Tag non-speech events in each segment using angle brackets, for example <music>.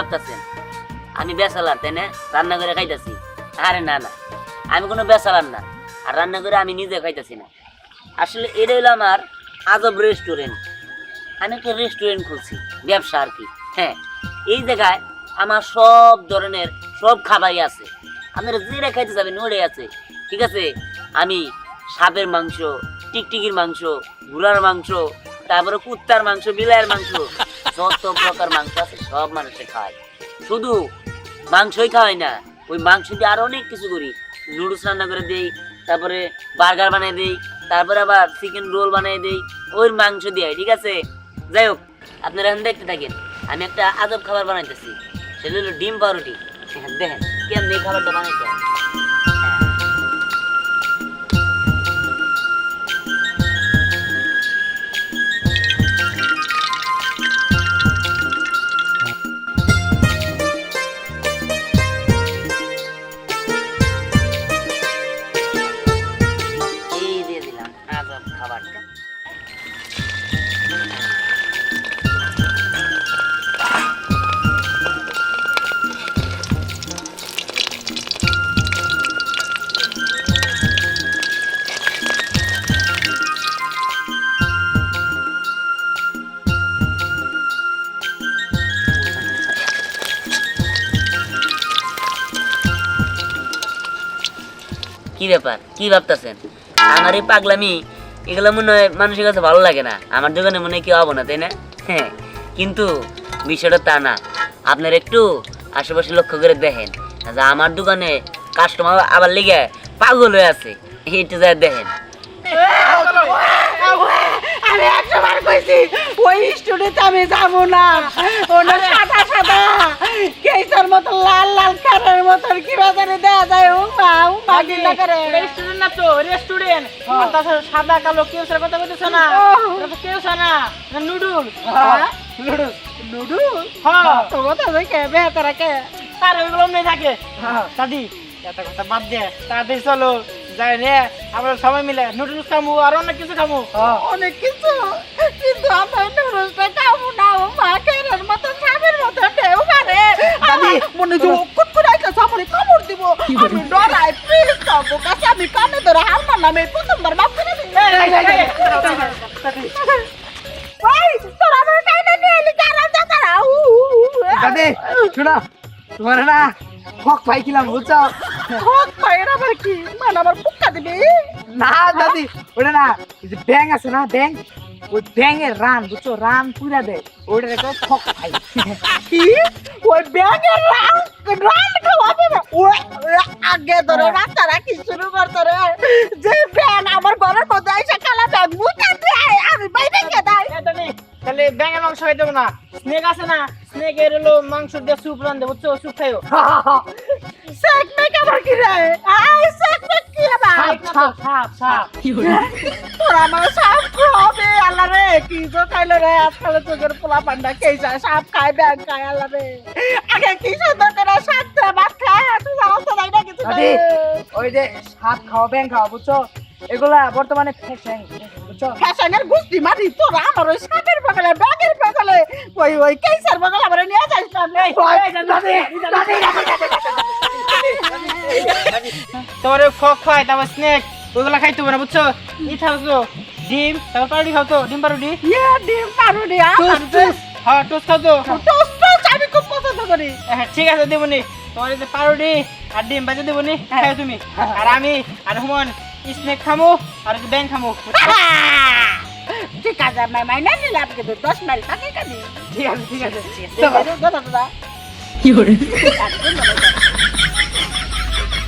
ভাবতেছেন? আমি বেসালার তাই না? রান্না করে খাইতেছি। আরে না না, আমি কোনো বেসালার না। আর রান্না করে আমি নিজে খাইতেছি না। আসলে এটা হলো আমার আজব রেস্টুরেন্ট আমি একটা রেস্টুরেন্ট খুলছি, ব্যবসা আর কি। হ্যাঁ এই জায়গায় আমার সব ধরনের সব খাবারই আছে। আপনারা যেটা খাইতে যাবেন ওটাই আছে। ঠিক আছে? আমি সাপের মাংস, টিকটিকির মাংস, ঘোড়ার মাংস, তারপরে কুত্তার মাংস বিলাইয়ের মাংস যত প্রকার মাংস আছে সব মানুষে খায়। শুধু মাংসই খাওয়াই না ওই মাংস দিয়ে আরও অনেক কিছু করি। নুডলস রান্না করে দেই তারপরে বার্গার বানিয়ে দেই তারপরে আবার চিকেন রোল বানিয়ে দেই ওই মাংস দিয়ে ঠিক আছে? যাই হোক আপনারা এখন দেখতে থাকেন আমি একটা আজব খাবার বানাইতেছি সেটা হলো ডিম পাউরুটি। হ্যাঁ, দেখেন কেমন খাবারটা বানাইতে ব্যাপার? কি ভাবতেছেন? আমার এই পাগলামি, এগুলো মনে হয় মানুষের কাছে ভালো লাগে না। আমার দোকানে মনে হয় কেউ হব না, তাই না? হ্যাঁ কিন্তু বিষয়টা তা না। আপনার একটু আশেপাশে লক্ষ্য করে দেখেন যে আমার দোকানে কাস্টমার আবার লেগে পাগল হয়ে আছে। এটা যা দেখেন। আমি একশো বার কইছি ওই স্টুডিওতে আমি যাব না। ওটা সাদা সাদা। কেসার মতো লাল লাল কারের মতন কি বাজারে দেয়া যায়। ও মা ও মা কি করে রেস্টুরেন্ট না তো রেস্টুরেন্ট আর তাছাড়া সাদা কালো কেউ সার কথা বলতেছ না। কেউ না। নুডুল। নুডুল। নুডুল? হ্যাঁ। তো কথা দেখে বেহতারা কে? তার ওইগুলো নেই থাকে। দাদি এত কথা বাদ দে। তাড়াতাড়ি চলো। যাই রে আমরা সবাই মিলে নুডলস খামু আর অনেক কিছু খামু। অনেক কিছু কিন্তু আমার নুডলসটা খাব না ও মা কেরের মতো সাবের মতো ঢেউ মারে দাদি মনে যে কুট করে আইতে সামনে কামড় দিব। আমি ডরাই প্লিজ কাবো কাছে আমি কানে ধরে হাল মারলাম এই প্রথমবার মাফ করে দিন ওই তোর আমার কাইনে নিয়ে এলি কারা দাদা উ দাদি শোনো তোমার না হক পাইছিলাম বুঝছ? হোক ভাইয়ের আবার কি? মানে আমার পুক্কা দিবি? না দাদি ওটা না যে ব্যাং আছে না ব্যাং ওই ব্যাং এর রান বুঝছ? রান পুরা দেয় ওটা রেখে হক পাই। কি? ওই ব্যাগের রান? রান খাওয়াবে না? ওই আগে ধরে রাস্তারা কি শুরু করতে রে। যে ব্যাগ আমার ঘরের মধ্যে এসে দেয় আমি বাইরে গিয়ে দেয় তাহলে ব্যাঙের মাংস খাইতে না। স্নেক আছে না? স্নেকের হলো মাংস দিয়ে স্যুপ রান্ধে বুঝছ? স্যুপ খাইও। মেক কি রে? আই সেক মেক কি আবার? সাপ সাপ সাপ তোর আমার সাপ খাবে আল্লাহ রে। কি খাইলো রে? আজকাল চোখের পোলা পান্ডা কে যায় সাপ খায় খায় আল্লাহ রে। আগে কি সুন্দর করে সাপ খায় ভাত খায় তুই অবস্থা নাই না কিছু ওই যে সাপ খাওয়া ব্যাং খাওয়া বুঝছ? এগুলা বর্তমানে ফ্যাশন। ফ্যাশনের গুষ্টি মারি তোর আমার ওই সাপের বগলে ব্যাগের বগলে ওই ওই কেসার বগলে আমার নিয়ে তোমার ওই ফক খায় তারপর স্নেক ওইগুলা খাইতে হবে বুঝছ? ই থাকতো ডিম তারপর পাউরুটি খাও তো ডিম পাউরুটি? ইয়ে ডিম আমার হ্যাঁ টোস্ট খাও তো। টোস্ট টোস্ট আমি খুব পছন্দ করি। হ্যাঁ ঠিক আছে দেবনি। তোমার এই যে পাউরুটি আর ডিম বাজে দেবনি খাও তুমি। আর আমি আর হুমন স্নেক খামু আর ব্যাং খামু। ঠিক আছে আমি মাইনে নিলাম কিন্তু দশ মাইল থাকে কানি ঠিক আছে ঠিক আছে। দাদা। দাদা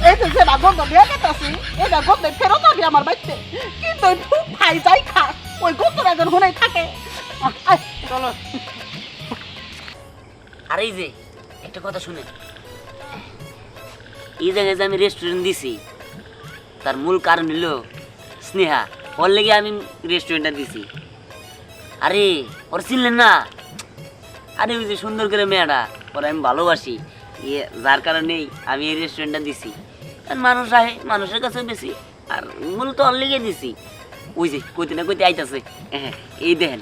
এই তো যে ফেরত আবি আমার কিন্তু ভাই যাই খা ওই হুনাই থাকে। চলো। আর এই যে একটা কথা শুনে এই জায়গায় যে আমি রেস্টুরেন্ট দিছি তার মূল কারণ হলো, স্নেহা। ওর লেগে আমি রেস্টুরেন্টটা দিছি। আরে, ওর চিনলেন না? আরে, ওই যে সুন্দর করে মেয়েটা, ওরা আমি ভালোবাসি। ইয়ে যার কারণেই আমি এই রেস্টুরেন্টটা দিছি। মানুষ আহে, মানুষের কাছে বেশি। আর মূল তো ওর লেগে দিছি। ওই যে, কইতে না কইতে আইতাছে। এই দেখেন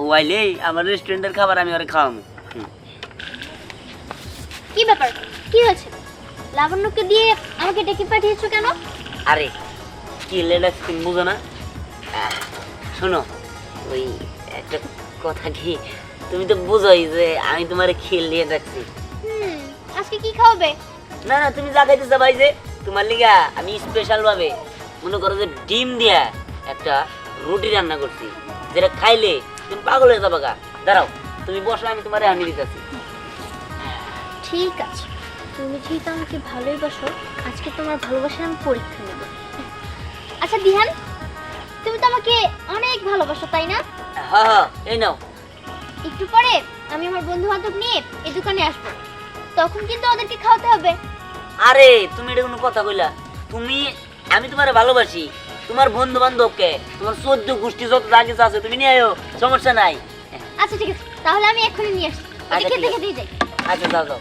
ও আইলেই আমার রেস্টুরেন্টের খাবার আমি ওরা খাওয়াবো কি ব্যাপার? কি হয়েছে? লাবণ্যকে দিয়ে আমাকে ডেকে পাঠিয়েছো কেন? আরে কি লেডা তুমি বুঝো না? শোনো ওই একটা কথা কি তুমি তো বুঝোই যে আমি তোমার খেল নিয়ে যাচ্ছি আজকে কি খাওয়াবে? না না তুমি যা খাইতেছো ভাই যে তোমার লিগা আমি স্পেশাল ভাবে মনে করো যে ডিম দিয়া একটা রুটি রান্না করছি যেটা খাইলে তুমি পাগল হয়ে যাবে গা। দাঁড়াও তুমি বসো আমি তোমার আনি দিতেছি। ঠিক আছে তুমি যেহেতু আমাকে ভালোই বাসো আজকে তোমার ভালোবাসার আমি পরীক্ষা নেব। আচ্ছা দিহান তুমি তো আমাকে অনেক ভালোবাসো তাই না? হ্যাঁ হ্যাঁ এই নাও। একটু পরে আমি আমার বন্ধু বান্ধব নিয়ে এই দোকানে আসব। তখন কিন্তু ওদেরকে খাওয়াতে হবে। আরে তুমি এটা কোনো কথা কইলা। তুমি আমি তোমারে ভালোবাসি। তোমার বন্ধু বান্ধবকে তোমার চোদ্দ গোষ্ঠী যত যা আছে তুমি নিয়ে আয়ো সমস্যা নাই। আচ্ছা ঠিক আছে তাহলে আমি এক্ষুনি নিয়ে আসছি। আচ্ছা, খেতে ঠিক যাই। আচ্ছা যাও যাও।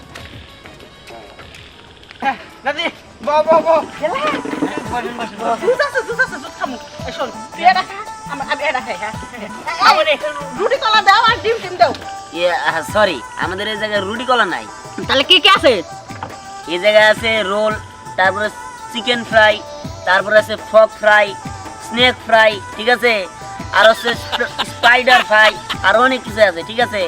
হ্যাঁ, দাদি। এই হ্যাঁ ইয়ে জায়গায় এই জায়গায় আছে রোল তারপরে চিকেন ফ্রাই তারপরে আছে ফক ফ্রাই স্নেক ফ্রাই ঠিক আছে আর হচ্ছে স্পাইডার ফ্রাই আর অনেক কিছু আছে ঠিক আছে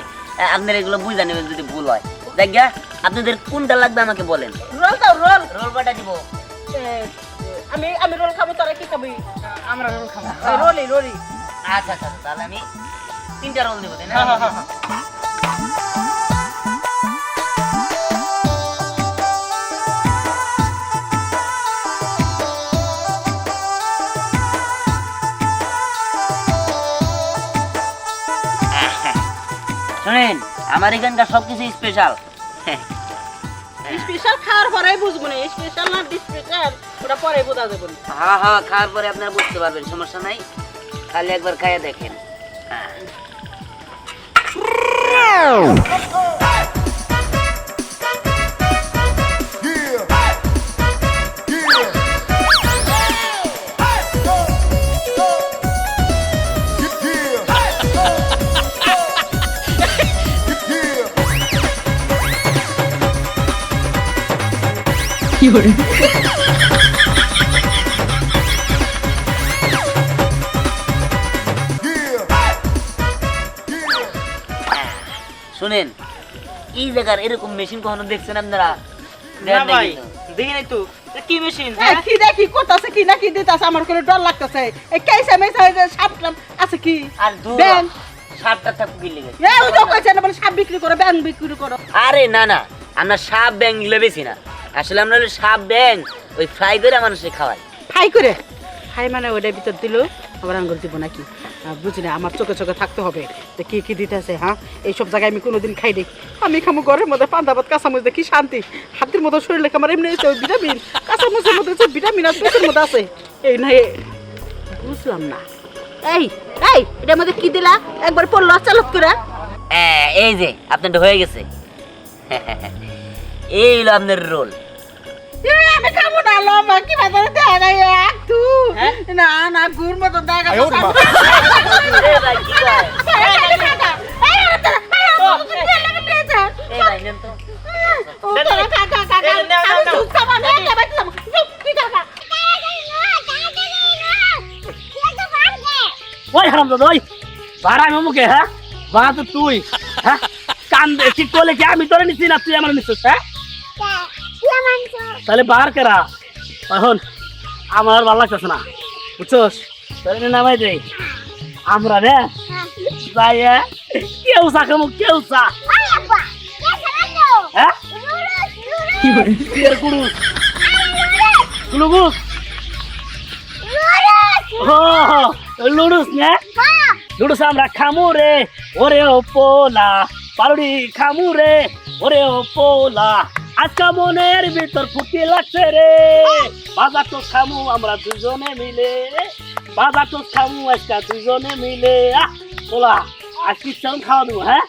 আপনার এগুলো বুঝে নেবেন যদি ভুল হয় দেখা আপনাদের কোনটা লাগবে আমাকে বলেন? রোল দাও রোল। রোল কটা দিব? আমি আমি রোল খাব তোরা কি খাবি? আমরা রোল খাব। রোলি রোলি আচ্ছা আচ্ছা তাহলে আমি তিনটা রোল দেবো তাই না? হ্যাঁ হ্যাঁ হ্যাঁ শোনেন আমার এখানকার সবকিছু স্পেশাল স্পেশাল খাওয়ার পরেই বুঝব না স্পেশাল না স্পেশাল ওটা পরে বোঝা যাবে হ্যাঁ হ্যাঁ খাওয়ার পরে আপনারা বুঝতে পারবেন সমস্যা নাই। খালি একবার খাইয়া দেখেন। হ্যাঁ। শুনেন এই জায়গার এরকম মেশিন কখনো দেখছেন আপনারা? না ভাই দেখি নাই তো। কি মেশিন কি দেখি করতেছে কি না কি দিতেছে আমার করে ডর লাগতেছে। এই কেসে মেসে সাপলাম আছে কি? আর দূর সাপটা থাকু কি লেগে? এই ওই তো কইছে না বলে সাপ বিক্রি করো ব্যাং বিক্রি করো। আরে না না আমরা সাপ ব্যাংগুলো বেশি না। আসলে আমরা হলো সাপ ব্যাং ওই ফ্রাই করে মানুষে খাওয়াই। ফ্রাই করে? ফ্রাই মানে ওইটার ভিতর দিল আবার আঙ্গুর দিব নাকি? বুঝি না আমার চোখে চোখে থাকতে হবে। যে কি কি দিতেছে হ্যাঁ? এইসব জায়গায় আমি কোনোদিন খাই দেখি আমি খামো ঘরের মধ্যে ভাত কাঁচামচ দেখি শান্তি? হাতের মতো শরীরে আমার এমনি হচ্ছে ভিটামিন। কাঁচামুচের মধ্যে হচ্ছে ভিটামিন আর পেটের মধ্যে আছে। এই না বুঝলাম না। এই এই এটার মধ্যে কি দিলা? একবার পড়ল চালত করে। হ্যাঁ, এই যে আপনারটা হয়ে গেছে। <laughs> এই হলো আপনার রোল। না লম্বা কি বাজারে দেখা যায় এক তু না না গুড় মতো দেখা ভাই কি কয়? এই ভাই নেন তো। ওই হারাম দাদা ওই ভাড়া মুখে হ্যাঁ ভাড়া তো তুই হ্যাঁ কান ঠিক করলে কি আমি তোরে নিচ্ছি না তুই আমার নিচ্ছিস হ্যাঁ তাহলে বার কেরা এখন আমার ভালো লাগতেছে না, বুঝছস? তাহলে নামাই দে আমরা রে যাই হ্যাঁ? কেউ চা খামু, কেউ চা। হ্যাঁ? কুড়ুস। ও, লুডুস না? লুডুস আমরা খামু রে, ওরে ও পোলা, পারুড়ি খামু রে, ওরে ও পোলা। আজকা মনের ভিতর ফুটি লাগছে রে। বাজার তো খামু আমরা দুজনে মিলে। বাজার তো খামু আজকা দুজনে মিলে। আহ পোলা আজকে চাউন খাওয়া দেবো হ্যাঁ?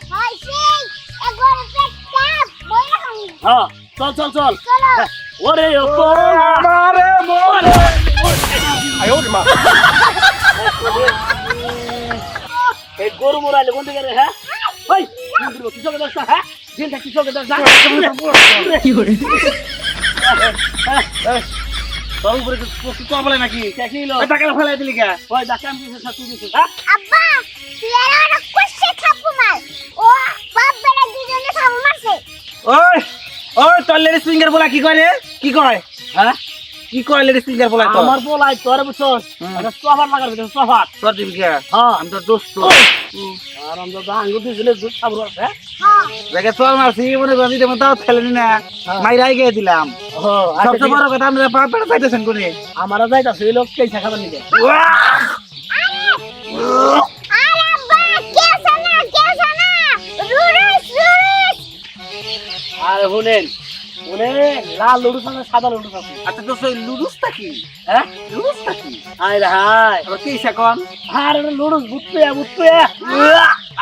হ্যাঁ চল চল চল। হ্যাঁ, ওরে ও পোলা ওরে এই গরু মোরাইলে কোন দিকে রে, হ্যাঁ ওই কি হ্যাঁ? দিনটা কি চোখে দেখ তোর উপরে কি তো বলে নাকি দেখিল ওই টাকা ফেলাই দিলি কে ওই ডাক্তার আমি কিছু দিছিস হ্যাঁ আব্বা তুই আর ওরা কষে থাপ্পু মার ও বাপ বেটা দুজনে থাপ্পু মারছে ওই ওই তোর লেডিস ফিঙ্গার বলা কি কয় রে কি কয় হ্যাঁ কি কয় লেডিস ফিঙ্গার বলা তো আমার বলাই তোর বুঝছস? একটা সফার লাগার ভিতরে সফার। তোর দিবি কে হ্যাঁ। আমি তো দোস্ত। আর আমরা তো আঙ্গুর দিয়েছিলে দুধ খাব হ্যাঁ? দেখে চল মারছি মনে করি যেমন তাও ফেলেনি না মাইরাই গিয়ে দিলাম। ও আচ্ছা সবচেয়ে বড় কথা আমরা পা পেটা চাইতেছেন কোনে? আমার যাইতাছে এই লোক কেইসা খাবার নিকে আর আব্বা কেসা না রুরুস রুরুস। আর শুনেন শুনেন লাল লুডু সঙ্গে সাদা লুডু আছে। আচ্ছা তো সেই লুডুসটা কি? হ্যাঁ? লুডুসটা কি? হাই রে হাই আবার কি সেকন আর লুডু বুঝতে বুঝতে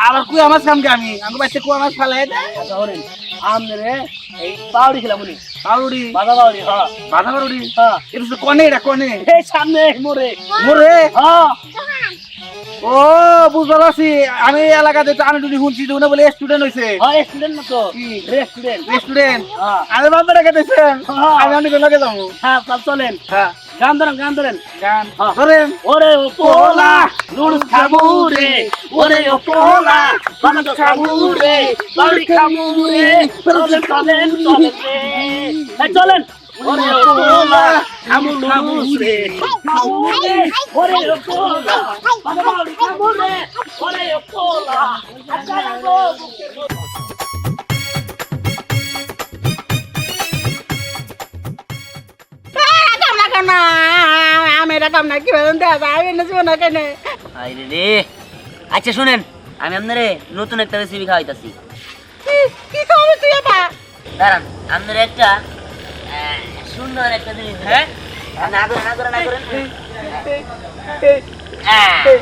আবার কুই আমার সামনে আমি। আমি বাচ্চা কুয়া মাছ ফেলাই দে। আচ্ছা শুনেন আমনে রে এই পাউডি খেলাম উনি। পাউড়ি বাধা পাউডি হ্যাঁ। বাধা পাউড়ি হ্যাঁ। এটা কনে এটা কনে। এই সামনে মোরে মোরে হ্যাঁ। ও বুঝতে পারছি আমি এলাকাতে আমি যদি শুনছি যে বলে স্টুডেন্ট হইছে। হ্যাঁ স্টুডেন্ট না তো রেস্টুরেন্ট স্টুডেন্ট হ্যাঁ। আমি বাবা রেখে দিয়েছেন হ্যাঁ। আমি অনেক লগে যাব। হ্যাঁ সব চলেন। হ্যাঁ। গান ধরেন গান ধরেন। গান হ্যাঁ। ধরেন। ওরে ও পোলা লুডু খাব রে। ওরে ও পোলা বানাতো খাব রে। বাড়ি খাব রে। চলেন চলেন চলেন রে। চলেন। ওরে খাব লুডু রে। ওরে পোলা আচ্ছা আচ্ছা শুনেন আমি আপনারে নতুন একটা রেসিপি খাওয়াইতাছি। কি খাওয়াবি তুই এটা দাঁড়ান আপনার একটা সুন্দর একটা জিনিস হ্যাঁ না করেন না করেন না করেন আহ, এই,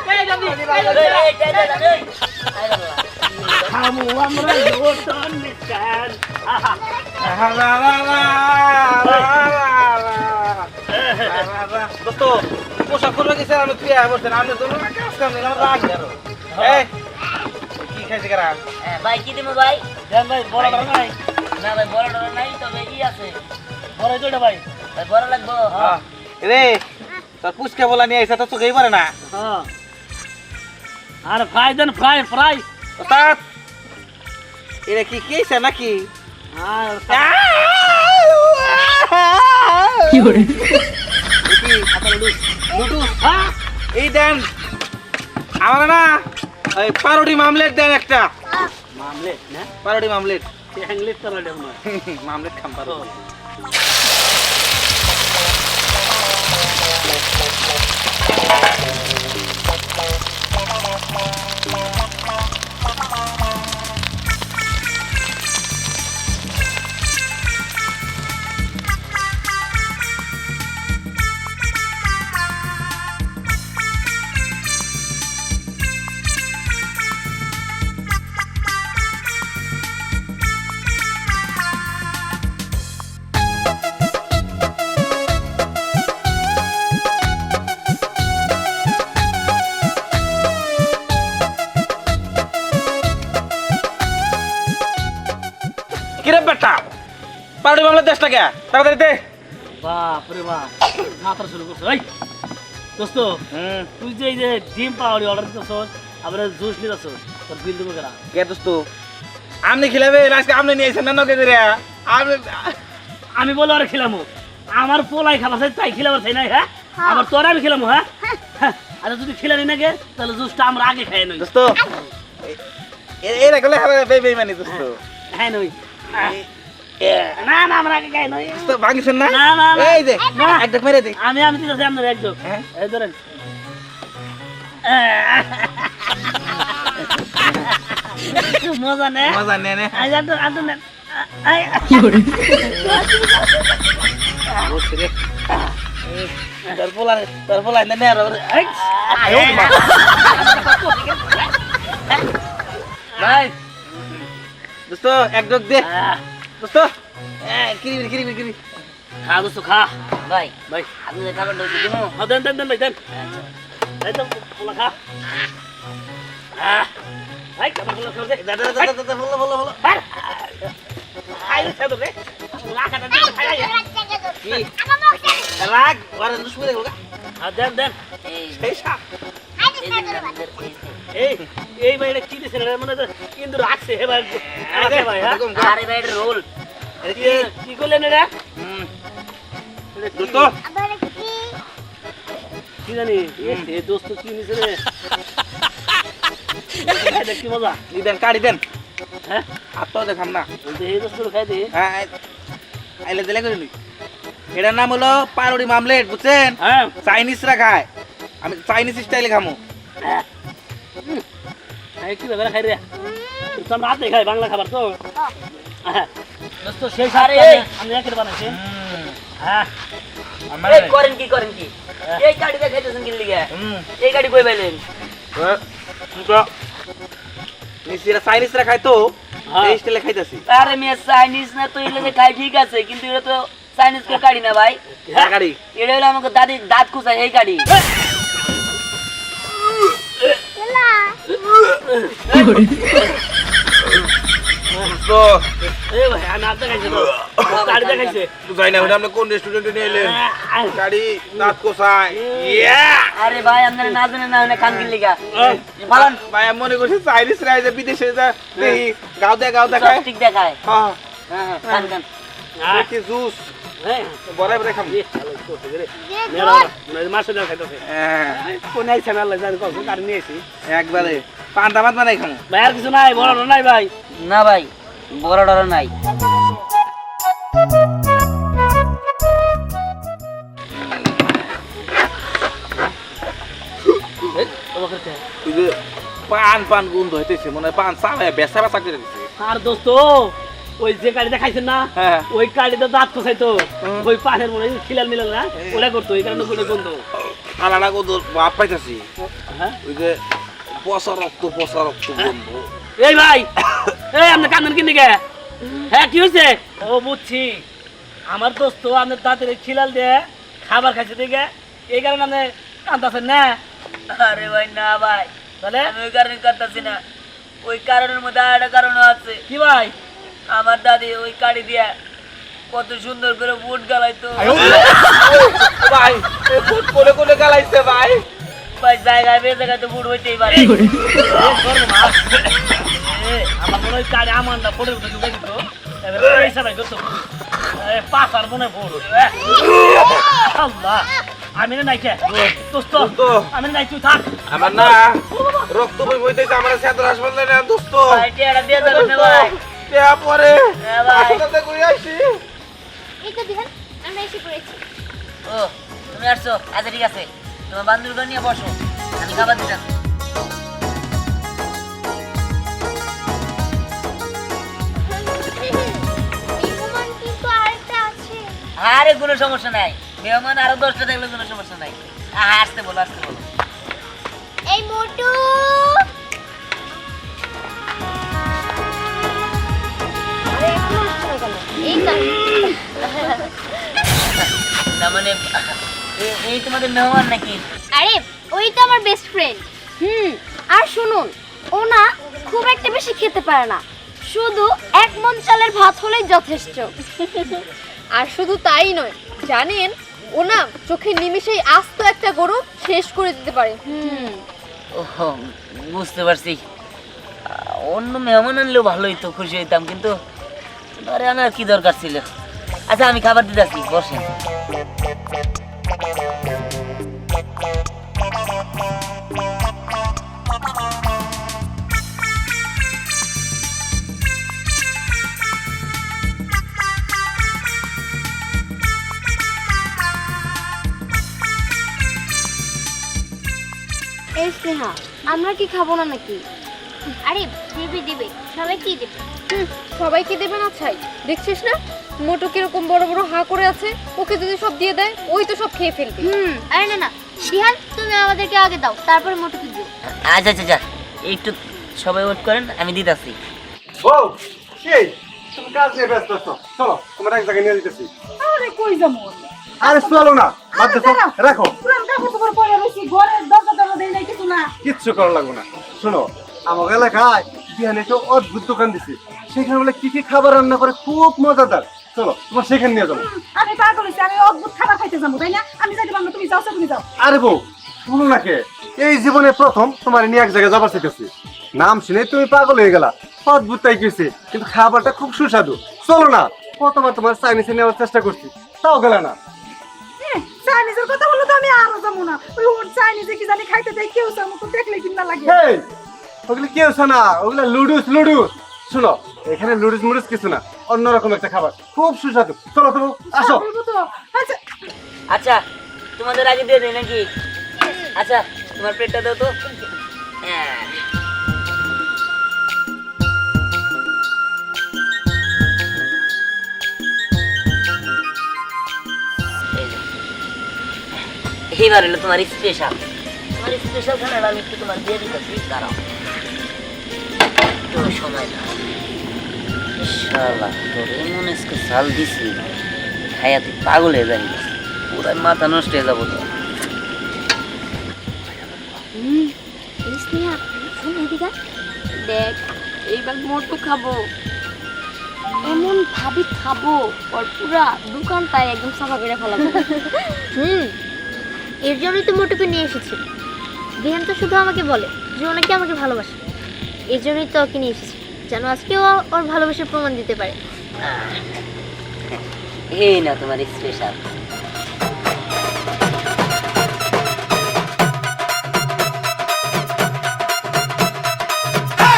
এই, এই, এই, এই, খামু আমরা নতুন মিষ্টান আহা দোস্ত পোশাক করবে গেছে আমি তুই আয় বলছেন আমি তো কাজ কাম নিলাম রাগ ধরো এই কি খাইছে কারা? হ্যাঁ, ভাই কি দিব ভাই? দেন ভাই বড় বড় নাই। না ভাই বড় ডর নাই তবে ই আছে। বড় দুইটা ভাই। ভাই বড় লাগবো। হ্যাঁ। রে তোর পুচকে বলা নিয়ে আইসা তো পারে না। হ্যাঁ। আর ফ্রাই দেন ফ্রাই ফ্রাই। ওস্তাদ এটা কি কেছে নাকি? আর কি হ্যাঁ? এই দেন। আমার না ওই পারোটি মামলেট দেন একটা। মামলেট না? পারোটি মামলেট। হ্যাংলেট তো <laughs> মামলেট খাম পারো তাড়াতাড়ি দে। বাপ রে বাপ মাত্রা শুরু করছ। এই দোস্ত হুম তুই যে এই যে ডিম পাউডি অর্ডার দিতেছস আবার জুস নিতেছস তোর বিল দেবো কেনা কে দোস্ত? আমনে খিলাবে আজকে আমনে নিয়ে আইছেন না নকে আমনে আমি বলে আর খেলামু। আমার পোলাই খাবার চাই তাই খেলাবার চাই না হ্যাঁ? আবার তোর আমি খেলামু হ্যাঁ? হ্যাঁ, আচ্ছা যদি খেলানি না গে তাহলে জুসটা আমরা আগে খাই নই। দোস্ত এরা গেলে হবে বে দোস্ত। খাই নই। না না আমরা আগে খাই নই। দোস্ত ভাঙিছেন না? না, না। এই যে না। একটা মেরে দে। আমি আমি দিতেছি আপনার একদম হ্যাঁ? এই ধরেন। মজা নে। মজা নে নে। আজ আটো আটো নেন আই বসে রে তোর পোলা তোর পোলা নে নে রে আই ভাই। দোস্ত এক দে। দোস্ত। কিরি কিরি কিরি খা দোস্ত খা। ভাই। ভাই। আপনি খাবারটা হচ্ছে দিব হ্যাঁ দেন দেন দেন ভাই দেন। এই তো পোলা খা। ভাই খাবার পোলা খাও দে দাদা দাদা দাদা বলো বলো বলো। খাই কি? রাগ ওরা দুশ্মনী গো হ্যাঁ দেন দেন। এই এই এই ভাই এটা কি দিছে মনে কিন্তু রাখছে হে ভাই আরে ভাই হ্যাঁ? আরে ভাই এটা রোল কি- কি করলেন এটা? দোস্ত? কি জানি এ দোস্ত কি নিছে রে? দেখ কি মজা? কাড়ি দেন। হ্যাঁ? দেখাম না। বলতে এই দোস্ত খাই দে। হ্যাঁ আইলে দিলে করে নিই এটার নাম হলো পাউরুটি মামলেট বুঝছেন? হ্যাঁ। চাইনিজরা খায়। আমি চাইনিজ স্টাইলে খামো। এই কি ব্যাপার খাই রে তো আমরা হাতে খাই বাংলা খাবার তো হ্যাঁ দোস্ত সেই সারে আরে, এই। আমি একের বানাইছি হ্যাঁ আমার এই করেন কি করেন কি এই গাড়ি দেখাইতেছেন কি লিগে হুম এই গাড়ি কই পাইলেন নিশ্চিরা চাইনিজরা খায় তো হ্যাঁ। এই স্টাইলে খাইতাছি আরে মেয়ে চাইনিজ না তো এগুলো যে খাই ঠিক আছে কিন্তু এটা তো চাইনিজ কেউ গাড়ি না ভাই গাড়ি এটা হলো আমাকে দাদি দাঁত খুঁচায় এই গাড়ি তো এই ভাই আমি হাতে খাইছি তো গাড়ি দেখাইছে যাই না ওটা আপনি কোন রেস্টুরেন্টে নিয়ে এলেন গাড়ি দাঁত কোসায় আরে ভাই আপনারা না জানেন না পালন ভাই আমি মনে করছি চাইনিজ রাই যে বিদেশে যা গাও গাও দেখায় হ্যাঁ হ্যাঁ জুস হ্যাঁ। হ্যাঁ। কোন আইছে না জানি কত গাড়ি নিয়েছি একবারে। পান্তা ভাত বানাই খামো। ভাই আর কিছু নাই বড় নাই ভাই। না ভাই বড় ডর নাই। পান পান গন্ধ হইতেছে মনে হয় পান চালায় বেসা বেসা করে দিচ্ছে আর দোস্ত ওই যে গাড়ি দেখাইছেন না হ্যাঁ। ওই গাড়িতে দাঁত কোসাইতো। হুম। ওই পানের মনে হয় খিলাল মিলাল না ওটা করতো এই কারণে ওটা গন্ধ আলাদা গন্ধ ভাব পাইতাছি? হ্যাঁ? ওই যে পচা রক্ত পচা রক্ত গন্ধ এই ভাই এই আপনি কান্দেন কিনে গে হ্যাঁ কি হয়েছে ও বুঝছি। আমার দোস্ত আপনার দাঁতের খিলাল দিয়ে খাবার খাইছে দেখে এই কারণে আপনি কান্দাছেন না? আরে ভাই না ভাই। তাহলে? আমি ওই কারণে কাঁদতেছি না। ওই কারণের মধ্যে আর একটা কারণও আছে। কি ভাই? আমার দাদি ওই গাড়ি দিয়া কত সুন্দর করে বুট গালাইতো। ভাই ফুট কোলে কোলে গালাইছে ভাই। ভাই জায়গায় বে জায়গায় তো বুট হইতেই পারে। আমার মনে হয় গাড়ি আমার না পড়ে উঠে ঢুকে দিত পাঁচ আর মনে আল্লাহ। আমি না দোস্ত। আমি নাই তুই থাক। আমার না রক্ত বই বইতেছে আমার সেতর হাসপাতালে না দোস্ত। ভাই টিয়াটা দিয়ে না ভাই। দেয়া পরে। হ্যাঁ হাসপাতালে ঘুরে আসছি এই তো দিহান আমরা এসে পড়েছি। ও তুমি আসছো? আচ্ছা ঠিক আছে। তোমার বান্ধবীকে নিয়ে বসো। আমি খাবার আরেকটা আরে কোনো সমস্যা নাই। মেহমান আরও দশটা দেখলে কোনো সমস্যা নাই। হ্যাঁ আসতে বলো আসতে বলো। এই মোটু! তার মানে এই তোমাদের মেহমান নাকি? আরে ওই তো আমার বেস্ট ফ্রেন্ড হুম আর শুনুন ও না খুব একটা বেশি খেতে পারে না। শুধু এক মন চালের ভাত হলেই যথেষ্ট। আর শুধু তাই নয় জানেন ও না চোখের নিমিষেই আস্ত একটা গরু শেষ করে দিতে পারে। হুম। ও বুঝতে পারছি। অন্য মেহমান আনলেও ভালোই তো খুশি হইতাম কিন্তু আরে, আমার কি দরকার ছিল? আচ্ছা আমি খাবার দিতে আসি বসেন। এই আমরা কি খাব না নাকি? আরে, দিবে দিবে, সবাই কি দেবে? সবাইকে দেবে না ছাই। দেখছিস না? মোটু কীরকম বড় বড় হা করে আছে ওকে যদি সব দিয়ে দেয় ওই তো সব খেয়ে ফেলবে। হুম আরে না না দিহান তুমি আমাদেরকে আগে দাও তারপরে মোটুকে দিও। আচ্ছা আচ্ছা আচ্ছা একটু সবাই ওয়েট করেন আমি দিতে আসি ও সেই তুমি কাজ নিয়ে ব্যস্ত আছো। চলো তোমার এক জায়গায় নিয়ে দিতেছি আরে কই যাব? আরে চলো না বাদ দে তো, রাখো। পুরান কাপড় চোপড় পরে রয়েছি ঘরের দরজা দরজা দেয় নাই কিছু না। কিচ্ছু করা লাগবে না। শোনো আমার এলাকায় বিহানে তো অদ্ভুত দোকান দিছে। সেখানে বলে কি কি খাবার রান্না করে খুব মজাদার। চলো তোমার সেখানে নিয়ে যাব। আমি পাগল হইছি আমি অদ্ভুত খাবার খাইতে যাব তাই না? আমি যাইতে পারব তুমি যাও তুমি যাও। আরে বউ শুনো না কে এই জীবনে প্রথম তোমার নিয়ে এক জায়গায় যাবার শিখেছি নাম শুনে তুমি পাগল হয়ে গেলা অদ্ভুত তাই কইছে কিন্তু খাবারটা খুব সুস্বাদু। চলো না কতবার তোমার চাইনিজে নেওয়ার চেষ্টা করছি তাও গেলে না। চাইনিজের কথা বলল তো আমি আরও যাব না। ওই ওর চাইনিজে কি জানি খাইতে দেয় কেউ আমার তো দেখলে কিনা লাগে। ওগুলো কি হচ্ছে না ওগুলো লুডুস লুডুস। শোনো এখানে লুডুস মুডুস কিছু না অন্যরকম একটা খাবার খুব সুস্বাদু। চলো তুমি আসো। আচ্ছা। আচ্ছা তোমাদের আগে দিয়ে দেয় নাকি? আচ্ছা তোমার প্লেটটা দাও তো। হ্যাঁ। এইবার হলো তোমার স্পেশাল তোমার স্পেশাল খানাটা আমি একটু তোমার দিয়ে দিতেছি দাঁড়াও। সময় তোর এমন আজকে সাল দিছি খাইয়া তুই পাগল হয়ে যাবি। পুরাই মাথা নষ্ট হয়ে যাব তো এই স্নেহা শোন এদিকে। আয়। দেখ এইবার মোটু খাব। এমন ভাবে খাব ওর পুরা দোকানটাই একদম সাফা করে ফেলাবো <laughs> হুম এর জন্যই তো মোটুকে নিয়ে এসেছি। বিহান তো শুধু আমাকে বলে যে ও নাকি আমাকে ভালোবাসে। এর জন্যই তো ওকে নিয়ে এসেছি। যেন আজকেও ওর ভালোবাসার প্রমাণ দিতে পারে। এই না তোমার স্পেশাল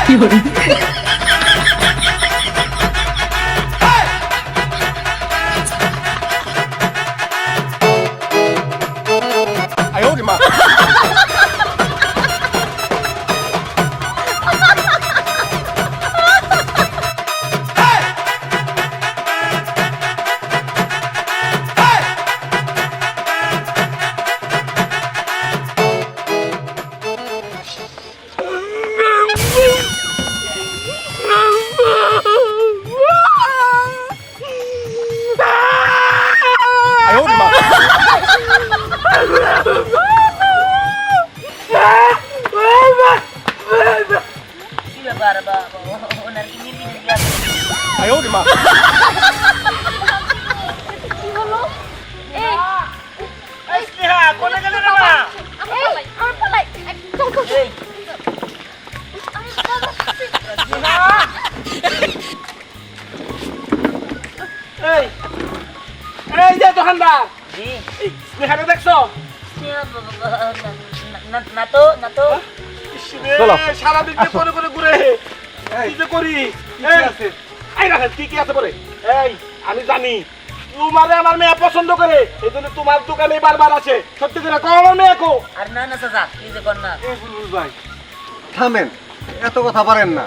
কি সারাদিন যে করে করে ঘুরে কি যে করি? এই রাখেন কি কি আছে পরে? এই আমি জানি। তোমারে আমার মেয়ে পছন্দ করে এই জন্য তোমার দোকানে বারবার আছে সত্যি করে কম আমার মেয়ে কো। আর না না চাচা কি যে কর না। এই বুলবুল ভাই। থামেন এত কথা পারেন না।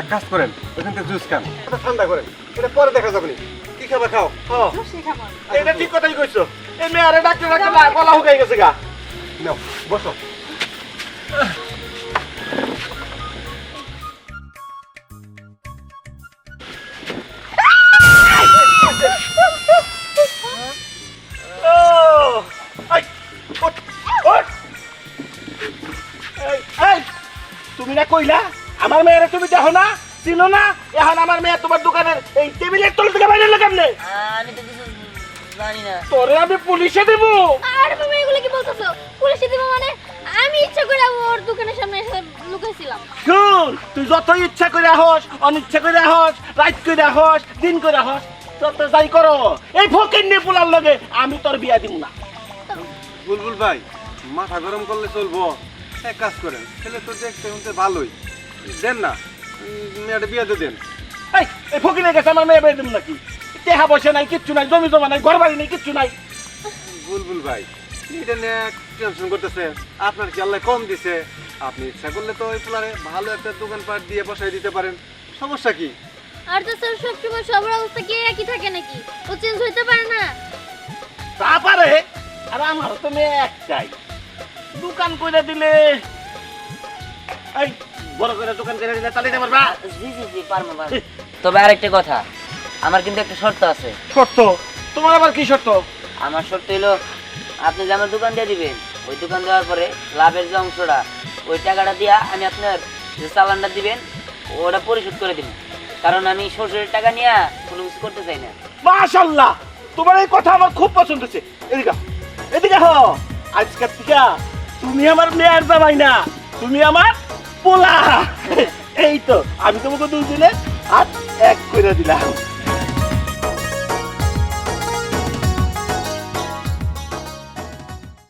এক কাজ করেন ওখান থেকে জুস খান। এটা ঠান্ডা করেন এটা পরে দেখা যাবে। কি খাবার খাও? হ্যাঁ। এটা ঠিক কথাই কইছো। এই মেয়ারে ডাক্তার ডাক্তার না গলা হুকাই গেছে গা। নাও বসো। কইলা? আমার মেয়েরে তুমি দেখো না চিনো না? এখন আমার মেয়ে তোমার দোকানের এই টেবিলের তলে থেকে বাইরে এলো কেমনে? আমি তো কিছু জানি না। তোরে আমি পুলিশে দেবো। আর তুমি এগুলো কি বলতেছো? পুলিশে দিব মানে? আমি ইচ্ছা করে ওর দোকানের সামনে এসে লুকাইছিলাম। শুন তুই যত ইচ্ছা করে হস অনিচ্ছা করে হস রাত করে হস দিন করে হস তত যাই করো এই ফকির নিয়ে পোলার লগে আমি তোর বিয়া দিব না। বুলবুল ভাই মাথা গরম করলে চলবো। এক কাজ করেন ছেলে তো দেখতে শুনতে ভালোই। দেন না মেয়েটা বিয়ে দিয়ে দেন। এই এই ফকিরের কাছে আমার মেয়ে বেয়ে দিব নাকি? টেহা বসে নাই কিচ্ছু নাই জমি জমা নাই ঘর বাড়ি নাই কিচ্ছু নাই। বুলবুল ভাই এটা নিয়ে টেনশন করতেছেন আপনার কি আল্লাহ কম দিছে? আপনি ইচ্ছা করলে তো ওই পোলারে ভালো একটা দোকানপাট দিয়ে বসাই দিতে পারেন। সমস্যা কি? আর তো স্যার সবসময় সবার অবস্থা কি একই থাকে নাকি? ও চেঞ্জ হইতে পারে না। তা পারে আর আমার তো মেয়ে একটাই। দোকান করে দিলে। এই বড় করে দোকান করে দিলে পারবা জি জি জি পারব তবে আরেকটা কথা আমার কিন্তু একটা শর্ত আছে। শর্ত? তোমার আবার কি শর্ত? আমার শর্ত হলো আপনি যে আমার দোকান দিয়ে দিবেন ওই দোকান দেওয়ার পরে লাভের যে অংশটা ওই টাকাটা দিয়া আমি আপনার যে চালানটা দিবেন ওটা পরিশোধ করে দিব। কারণ আমি শ্বশুরের টাকা নিয়ে কোনো কিছু করতে চাই না। মাশাল্লাহ! তোমার এই কথা আমার খুব পছন্দ হচ্ছে এদিকে এদিকে হো আজকের থেকে তুমি আমার মেয়ের জামাই না, তুমি আমার পোলা। এই তো, আমি তোমাকে দুজনে আর এক করে দিলাম।